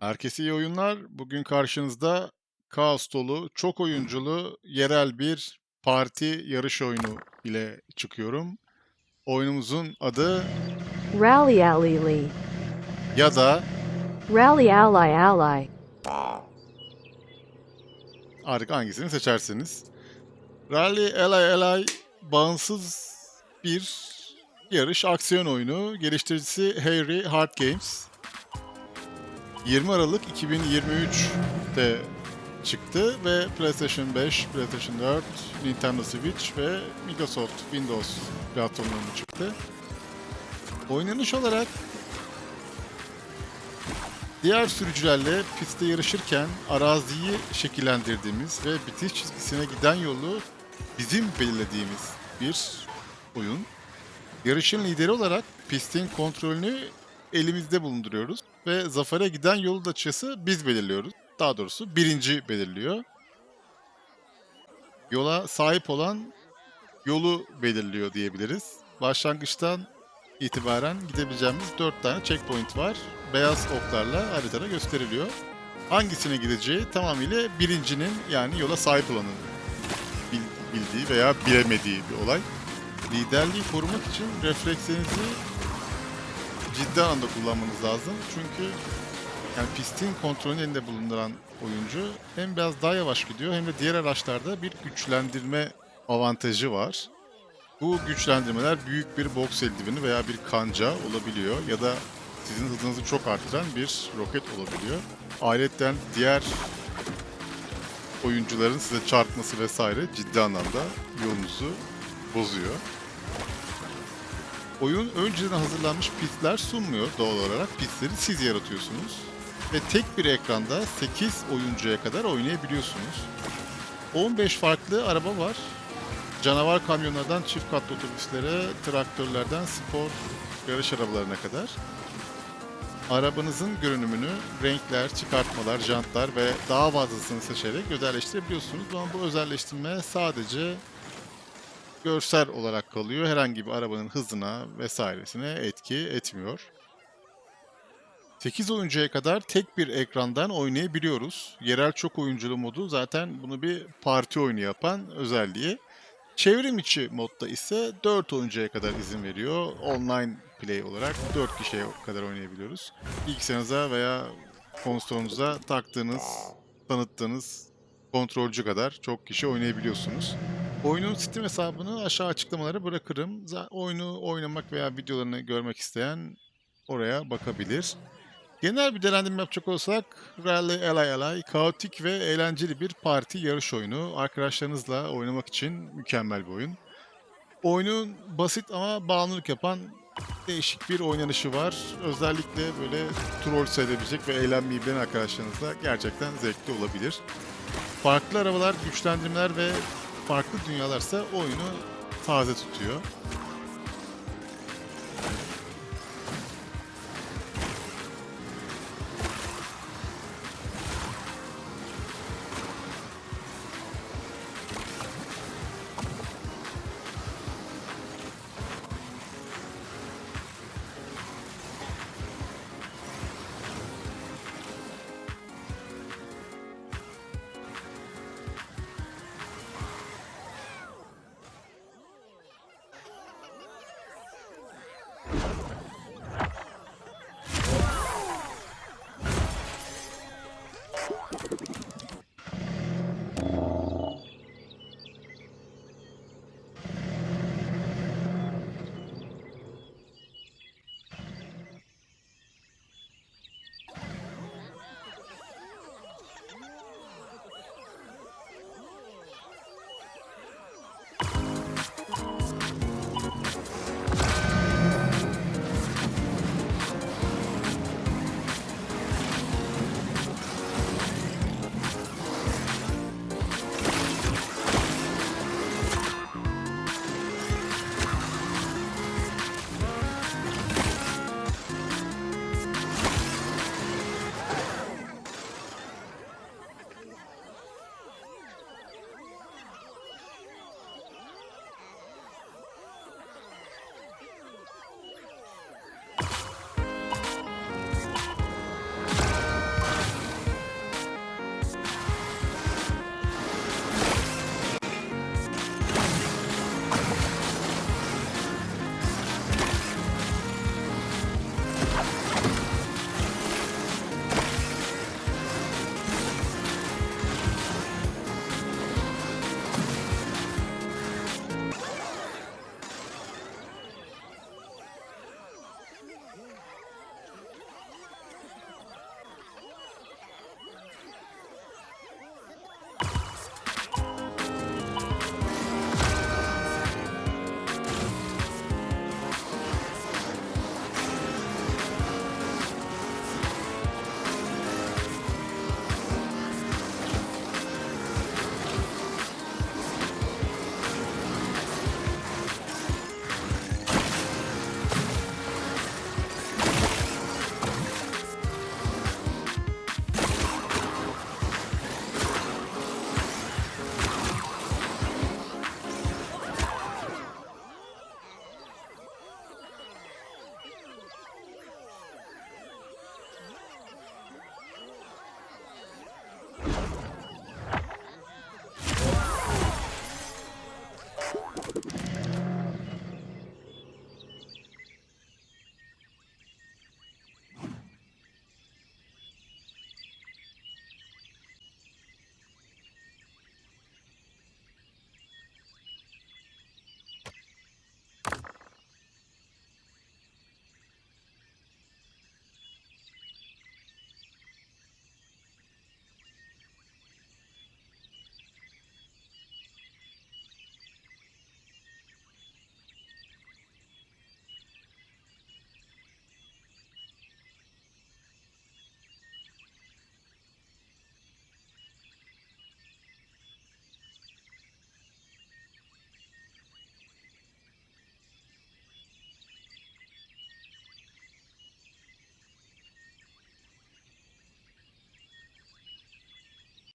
Herkese iyi oyunlar. Bugün karşınızda kaos dolu, çok oyunculu, yerel bir parti yarış oyunu ile çıkıyorum. Oyunumuzun adı Rally Ally Lee. ya da Rally Ally Ally. artık hangisini seçerseniz. Rally Ally Ally bağımsız bir yarış aksiyon oyunu. Geliştiricisi Harry Hard Games. 20 Aralık 2023'te çıktı ve PlayStation 5, PlayStation 4, Nintendo Switch ve Microsoft Windows platformlarına çıktı. Oynanış olarak diğer sürücülerle pistte yarışırken araziyi şekillendirdiğimiz ve bitiş çizgisine giden yolu bizim belirlediğimiz bir oyun. Yarışın lideri olarak pistin kontrolünü elimizde bulunduruyoruz ve zafere giden yolu da açıkçası biz belirliyoruz. Daha doğrusu birinci belirliyor. Yola sahip olan yolu belirliyor diyebiliriz. Başlangıçtan itibaren gidebileceğimiz 4 tane checkpoint var. Beyaz oklarla haritada gösteriliyor. Hangisine gideceği tamamıyla birincinin yani yola sahip olanın bil- bildiği veya bilemediği bir olay. Liderliği korumak için reflekslerinizi ciddi anlamda kullanmanız lazım. Çünkü yani pistin kontrolünü elinde bulunduran oyuncu hem biraz daha yavaş gidiyor hem de diğer araçlarda bir güçlendirme avantajı var. Bu güçlendirmeler büyük bir boks eldiveni veya bir kanca olabiliyor ya da sizin hızınızı çok arttıran bir roket olabiliyor. Ayrıca diğer oyuncuların size çarpması vesaire ciddi anlamda yolunuzu bozuyor. Oyun önceden hazırlanmış pistler sunmuyor doğal olarak. Pistleri siz yaratıyorsunuz. Ve tek bir ekranda 8 oyuncuya kadar oynayabiliyorsunuz. 15 farklı araba var. Canavar kamyonlardan çift katlı otobüslere, traktörlerden spor yarış arabalarına kadar. Arabanızın görünümünü, renkler, çıkartmalar, jantlar ve daha fazlasını seçerek özelleştirebiliyorsunuz. Ama bu özelleştirme sadece görsel olarak kalıyor. Herhangi bir arabanın hızına vesairesine etki etmiyor. 8 oyuncuya kadar tek bir ekrandan oynayabiliyoruz. Yerel çok oyunculu modu zaten bunu bir parti oyunu yapan özelliği. Çevrim içi modda ise 4 oyuncuya kadar izin veriyor. Online play olarak 4 kişiye kadar oynayabiliyoruz. Bilgisayarınıza veya konsolunuza taktığınız, tanıttığınız kontrolcü kadar çok kişi oynayabiliyorsunuz. Oyunun Steam hesabını aşağı açıklamalara bırakırım. Oyunu oynamak veya videolarını görmek isteyen oraya bakabilir. Genel bir değerlendirme yapacak olsak Rally Ally Ally kaotik ve eğlenceli bir parti yarış oyunu. Arkadaşlarınızla oynamak için mükemmel bir oyun. Oyunun basit ama bağımlılık yapan değişik bir oynanışı var. Özellikle böyle troll sayılabilecek ve eğlenmeyi bilen arkadaşlarınızla gerçekten zevkli olabilir. Farklı arabalar, güçlendirmeler ve farklı dünyalarsa oyunu taze tutuyor.